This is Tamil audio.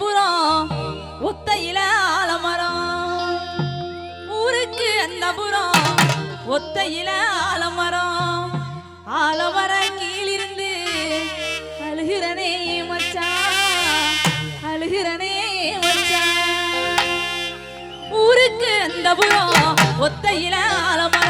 புறம் ஒத்தையில ஆலமரம். ஊருக்கு அந்த புறம் ஒத்தையில ஆலமரம். ஆலமர கீழிருந்து அழுகிறனே மச்சா அழுகிறனே மச்சா ஊருக்கு அந்த புறம் ஒத்தையில ஆலமரம்.